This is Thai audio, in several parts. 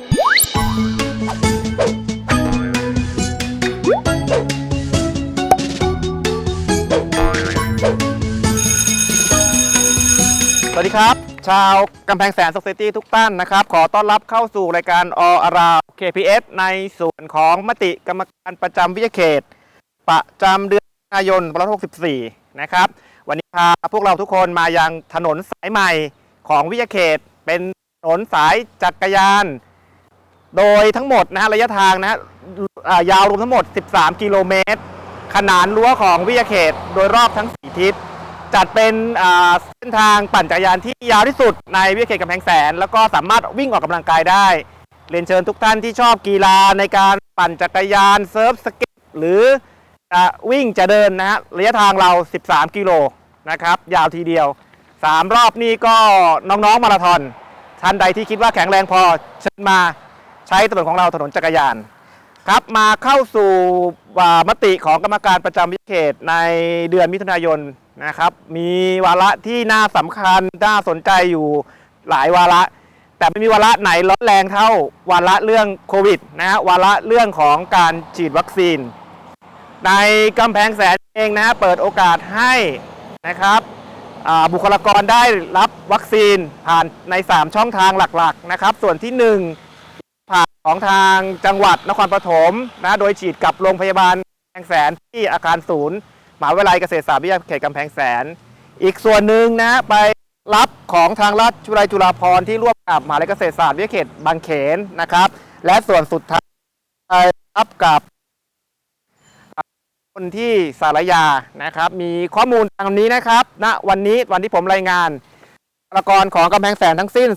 สวัสดีครับ ชาวกำแพงแสน Society ทุกท่านนะครับ ขอต้อนรับเข้าสู่รายการออารา KPS ในส่วนของมติกรรมการประจำวิทยาเขต ประจำเดือนมิถุนายน2564 นะครับ วันนี้พาพวกเราทุกคนมายังถนนสายใหม่ของวิทยาเขต เป็นถนนสายจักรยาน โดยทั้งหมดนะฮะระยะทางนะฮะยาวรวมทั้งหมด 13 กิโลเมตร ขนานรั้วของวิทยาเขตโดยรอบทั้ง 4 ทิศ จัดเป็นเส้นทางปั่นจักรยานที่ยาวที่สุดในวิทยาเขตกำแพงแสน แล้วก็สามารถวิ่งออกกำลังกายได้ เรียนเชิญทุกท่านที่ชอบกีฬาในการปั่นจักรยานเซิร์ฟสเก็ตหรือจะวิ่งจะเดินนะฮะระยะทางเรา 13 กิโลนะครับ ยาวทีเดียว 3 รอบนี้ก็น้องๆมาราธอนท่านใดที่คิดว่าแข็งแรงพอเชิญมา ใช้ถนนของเราถนนจักรยานครับมาเข้าสู่วามติของกรรมการประจำวิเขตในเดือนมิถุนายนนะครับ มีวาระที่น่าสำคัญน่าสนใจอยู่หลายวาระ แต่ไม่มีวาระไหนร้อนแรงเท่าวาระเรื่องโควิดนะฮะวาระเรื่องของการฉีดวัคซีน ในกำแพงแสนเองนะฮะเปิดโอกาสให้นะครับบุคลากรได้รับวัคซีนผ่านใน 3 ช่องทางหลักๆนะครับ ส่วนที่1ผ่าน ของทางจังหวัดนครปฐมนะโดยฉีดกับโรงพยาบาลแพงแสนที่อาคารศูนย์มหาวิทยาลัยเกษตรศาสตร์วิทยาเขตกำแพงแสน อีกส่วนหนึ่งนะไปรับของทางราชวิทยาจุฬาภรที่ร่วมกับมหาวิทยาลัยเกษตรศาสตร์วิทยาเขตบางเขนนะครับ และส่วนสุดท้ายไปรับกับคนที่สารยานะครับ มีข้อมูลตามนี้นะครับณวันนี้วันที่ผมรายงาน บุคลากรของกำแพงแสนทั้งสิ้น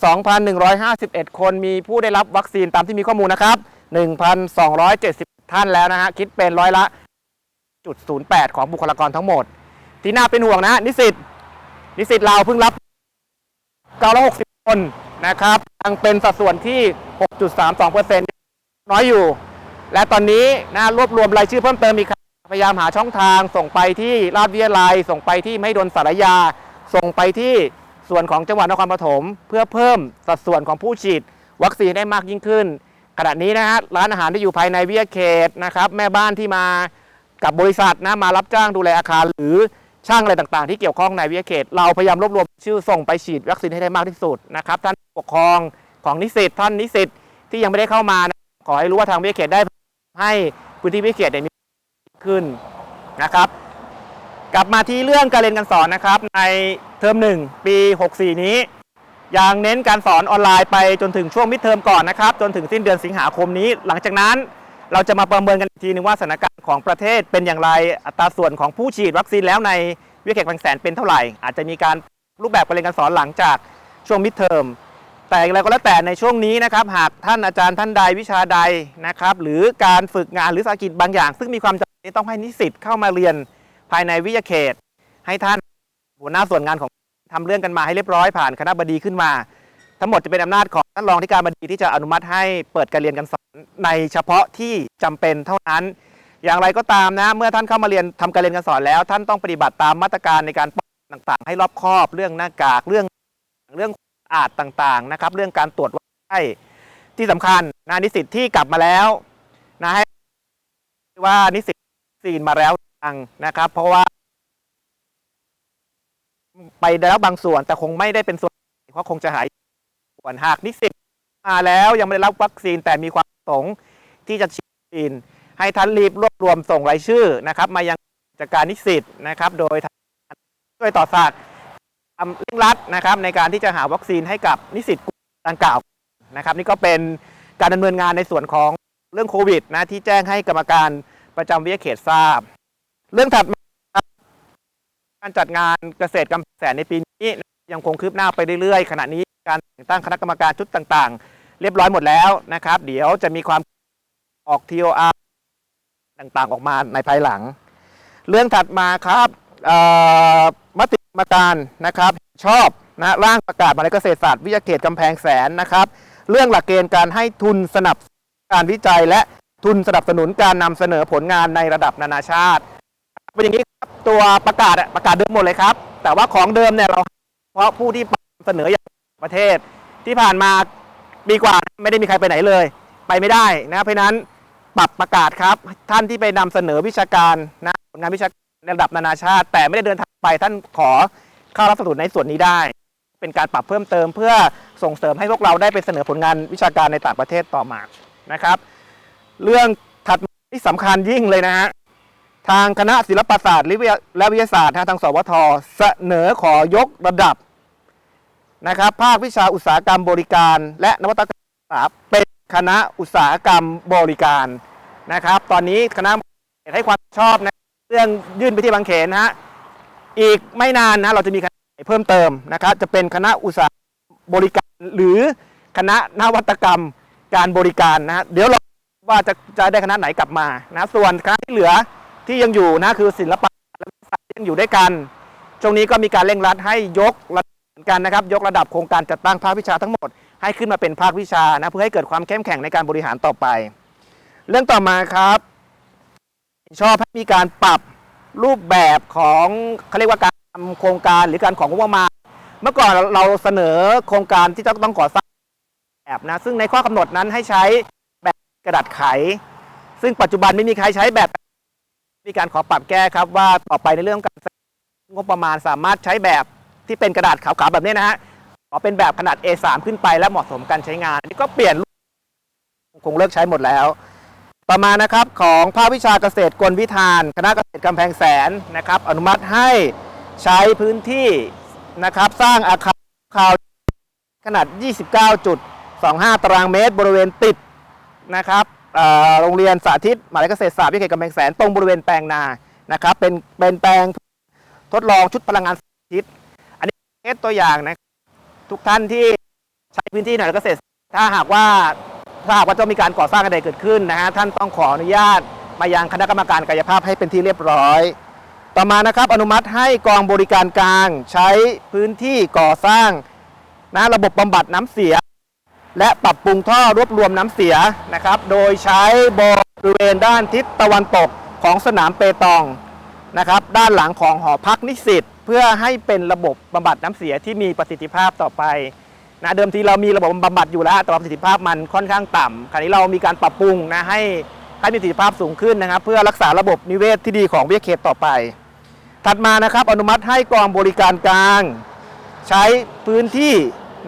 2,151 คนมีผู้ได้รับวัคซีนตามที่มีข้อมูลนะครับ 1,270 ท่านแล้วนะฮะ คิดเป็นร้อยละจุด08ของบุคลากรทั้งหมด ที่น่าเป็นห่วงนะ นิสิตนิสิตเราเพิ่งรับ960 คนนะครับยังเป็นสัดส่วนที่ 6.32%น้อยอยู่ และตอนนี้นะรวบรวมรายชื่อเพิ่มเติมอีกพยายามหาช่องทางส่งไปที่ราชวิทยาลัย ส่งไปที่ไม่ดนสารยา ส่งไปที่ ส่วนของจังหวัดนครปฐมเพื่อเพิ่มสัดส่วนของผู้ฉีดวัคซีนได้มากยิ่งขึ้น ขณะนี้นะฮะร้านอาหารที่อยู่ภายในวิทยาเขตนะครับแม่บ้านที่มากับบริษัทนะมารับจ้างดูแลอาคาร หรือช่างอะไรต่างๆ ที่เกี่ยวข้องในวิทยาเขต เราพยายามรวบรวมชื่อส่งไปฉีดวัคซีนให้ได้มากที่สุดนะครับท่านปกครองของนิสิตท่านนิสิตที่ยังไม่ได้เข้ามานะขอให้รู้ว่าทางวิทยาเขตได้ให้พื้นที่วิทยาเขตเนี่มีขึ้นนะครับ กลับมาที่เรื่องการเรียนการสอนนะครับ ในเทอมหนึ่งปี 64 นี้ยังเน้นการสอนออนไลน์ไปจนถึงช่วงมิดเทอมก่อนนะครับ จนถึงสิ้นเดือนสิงหาคมนี้ หลังจากนั้นเราจะมาประเมินกันอีกทีนึงว่าสถานการณ์ของประเทศเป็นอย่างไรอัตราส่วนของผู้ฉีดวัคซีนแล้วในวิทยาเขตบางแสนเป็นเท่าไหร่ อาจจะมีการรูปแบบการเรียนการสอนหลังจากช่วงมิดเทอมแต่อย่างไรก็แล้วแต่ในช่วงนี้นะครับหากท่านอาจารย์ท่านใดวิชาใดนะครับหรือการฝึกงานหรือสากิจบางอย่าง ซึ่งมีความจำเป็นต้องให้นิสิตเข้ามาเรียน ภายในวิทยาเขต ให้ท่านหัวหน้าส่วนงานของทำเรื่องกันมาให้เรียบร้อยผ่านคณะบดีขึ้นมา ทั้งหมดจะเป็นอำนาจของท่านรองที่การบดีที่จะอนุมัติให้เปิดการเรียนการสอนในเฉพาะที่จำเป็นเท่านั้น อย่างไรก็ตามนะเมื่อท่านเข้ามาเรียนทำการเรียนการสอนแล้ว ท่านต้องปฏิบัติตามมาตรการในการป้องกันต่างๆ ให้รอบคอบเรื่องหน้ากากเรื่องเรื่องอาจต่างๆนะครับ เรื่องการตรวจวัดไข้ที่สำคัญนะนิสิตที่กลับมาแล้วนะให้ว่านิสิตซีนมาแล้ว งนะครับ เพราะว่า ไปแล้วบางส่วนแต่คงไม่ได้เป็นส่วนเพราะคงจะหายส่วนหากนิสิตมาแล้วยังไม่ได้รับวัคซีนแต่มีความประสงค์ที่จะฉีดวัคซีนให้ท่านรีบรวบรวมส่งรายชื่อนะครับ มายังจัดการนิสิตนะครับ โดยช่วยต่อสากทำเร่งรัดนะครับ ในการที่จะหาวัคซีนให้กับนิสิตกลุ่มดังกล่าวนะครับ นี่ก็เป็นการดำเนินงานในส่วนของเรื่องโควิดนะที่แจ้งให้กรรมการประจำวิทยาเขตทราบ เรื่องถัดมาการจัดงานเกษตรกำแพงแสนในปีนี้ ยังคงคืบหน้าไปเรื่อยๆ ขณะนี้การแต่งตั้งคณะกรรมการชุดต่างๆ เรียบร้อยหมดแล้วนะครับ เดี๋ยวจะมีความออก TOR ต่างๆ ออกมาในภายหลัง เรื่องถัดมาครับมติกรรมการนะครับชอบนะร่างประกาศมาในเกษตรศาสตร์วิทยาเขตกำแพงแสนนะครับ เรื่องหลักเกณฑ์การให้ทุนสนับสนุนการวิจัยและทุนสนับสนุนการนำเสนอผลงานในระดับนานาชาติ เป็นอย่างนี้ครับตัวประกาศประกาศเดิมหมดเลยครับ แต่ว่าของเดิมเนี่ยเราเฉพาะผู้ที่เสนออย่างประเทศ ที่ผ่านมาปีกว่าไม่ได้มีใครไปไหนเลย ไปไม่ได้นะเพราะฉะนั้นปรับประกาศครับ ท่านที่ไปนำเสนอวิชาการนะผลงานวิชาการในระดับนานาชาติ แต่ไม่ได้เดินทางไปท่านขอเข้ารับสนุนในส่วนนี้ได้ เป็นการปรับเพิ่มเติม เพื่อส่งเสริมให้พวกเราได้ไปเสนอผลงานวิชาการในต่างประเทศต่อมานะครับ เรื่องถัดมาที่สำคัญยิ่งเลยนะฮะ ทางคณะศิลปศาสตร์และวิทยาศาสตร์ทางสวทเสนอขอยกระดับนะครับภาควิชาอุตสาหกรรมบริการ และนวัตกรรมเป็นคณะอุตสาหกรรมบริการนะครับ ตอนนี้คณะให้ความชอบนะเรื่องยื่นไปที่บางเขนนะฮะอีกไม่นานนะเราจะมีคณะเพิ่มเติมนะครับ จะเป็นคณะอุตสาหกรรมบริการ หรือคณะนวัตกรรมการบริการนะฮะเดี๋ยวเราว่าจะจะได้คณะไหนกลับมานะส่วนคณะที่เหลือ ที่ยังอยู่นะคือศิลปะและวิทยาศาสตร์ยังอยู่ด้วยกัน ช่วงนี้ก็มีการเร่งรัดให้ยกระดับเหมือนกันนะครับ ยกระดับโครงการจัดตั้งภาควิชาทั้งหมด ให้ขึ้นมาเป็นภาควิชานะเพื่อให้เกิดความเข้มแข็งในการบริหารต่อไป เรื่องต่อมาครับ ชอบให้มีการปรับรูปแบบของเขาเรียกว่าการทำโครงการหรือการของงบประมาณเมื่อก่อนเราเสนอโครงการที่จะต้องก่อสร้างแบบนะซึ่งในข้อกำหนดนั้นให้ใช้แบบกระดาษไข ซึ่งปัจจุบันไม่มีใครใช้แบบ มีการขอปรับแก้ครับว่าต่อไปในเรื่องการงบประมาณสามารถใช้แบบที่เป็นกระดาษขาวๆแบบนี้นะฮะขอเป็นแบบขนาด A3 ขึ้นไปและเหมาะสมการใช้งานนี้ก็เปลี่ยนรูปคงเลิกใช้หมดแล้ว ต่อมานะครับของภาควิชาเกษตรกลวิธาน คณะเกษตรกำแพงแสนนะครับ อนุมัติให้ใช้พื้นที่นะครับ สร้างอาคารข่าวขนาด 29.25 ตารางเมตร บริเวณติดนะครับ โรงเรียนสาธิตมหาวิทยาลัยเกษตรศาสตร์วิทยาเขตกำแพงแสนตรงบริเวณแปลงนานะครับเป็นเป็นแปลงทดลองชุดพลังงานสาธิต อันนี้เคสตัวอย่างนะทุกท่านที่ใช้พื้นที่หน่วยเกษตร ถ้าหากว่าถ้าหากว่าจะมีการก่อสร้างอะไรเกิดขึ้นนะฮะท่านต้องขออนุญาตมายังคณะกรรมการกายภาพให้เป็นที่เรียบร้อย ต่อมานะครับอนุมัติให้กองบริการกลางใช้พื้นที่ก่อสร้างนะระบบบำบัดน้ำเสีย และปรับปรุงท่อรวบรวมน้ำเสียนะครับ โดยใช้บริเวณด้านทิศตะวันตกของสนามเปตองนะครับ ด้านหลังของหอพักนิสิตเพื่อให้เป็นระบบบำบัดน้ำเสียที่มีประสิทธิภาพต่อไปนะเดิมทีเรามีระบบบำบัดอยู่แล้วแต่ประสิทธิภาพมันค่อนข้างต่ำคราวนี้เรามีการปรับปรุงนะให้ให้มีประสิทธิภาพสูงขึ้นนะครับ เพื่อรักษาระบบนิเวศที่ดีของวิทยาเขตต่อไป ถัดมานะครับ อนุมัติให้กองบริการกลาง ใช้พื้นที่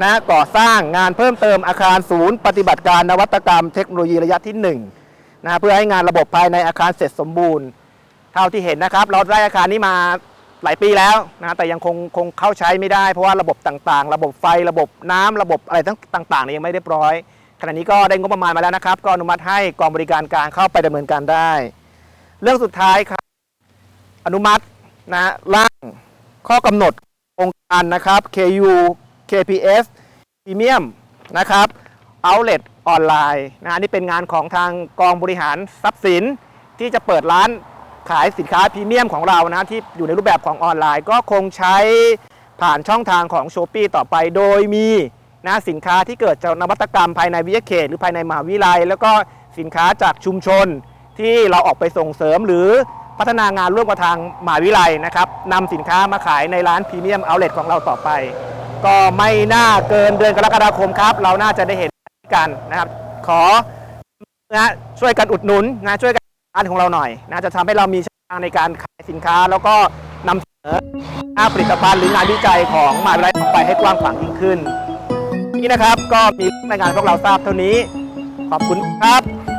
นะก่อสร้างงานเพิ่มเติมอาคารศูนย์ ปฏิบัติการนวัตกรรมเทคโนโลยีระยะที่1นะเพื่อให้งานระบบภายในอาคารเสร็จสมบูรณ์ เท่าที่เห็นนะครับ เราได้อาคารนี้มาหลายปีแล้วนะแต่ยังคงคงเข้าใช้ไม่ได้ เพราะว่าระบบต่างๆ ระบบไฟระบบน้ำระบบอะไรต่างๆนี่ยยังไม่เรียบร้อยขณะนี้ก็ได้งบประมาณมาแล้วนะครับ ก็อนุมัติให้กองบริการกลางเข้าไปดำเนินการได้ เรื่องสุดท้ายครับ อนุมัตินะร่างข้อกำหนดโครงการนะครับ KU KPS Premium นะครับ Outlet ออนไลน์นะอันนี้เป็นงานของทางกองบริหารทรัพย์สิน ที่จะเปิดร้านขายสินค้าพรีเมียมของเรานะที่อยู่ในรูปแบบของออนไลน์ ก็คงใช้ผ่านช่องทางของ s h อ p e ต่อไปโดยมีนะสินค้าที่เกิดจากนวัตกรรมภายในวิทยาเขต หรือภายในมหาวิทยาลัย แล้วก็สินค้าจากชุมชนที่เราออกไปส่งเสริมหรือ พัฒนางานร่วมกับทางมหาวิทยาลัยนะครับนำสินค้ามาขายในร้านพรีเมียมเอาเล t ของเราต่อไป ก็ไม่น่าเกินเดือนกรกฎาคมครับ เราน่าจะได้เห็นกันนะครับ ขอนะช่วยกันอุดหนุนนะช่วยกันร้านของเราหน่อยนะจะทำให้เรามีช่องทางในการขายสินค้า แล้วก็นำเสนอผลิตภัณฑ์หรืองานวิจัยของมหาวิทยาลัยออกไปให้กว้างขวางยิ่งขึ้น นี่นะครับก็มีรายงานพวกเราทราบเท่านี้ ขอบคุณครับ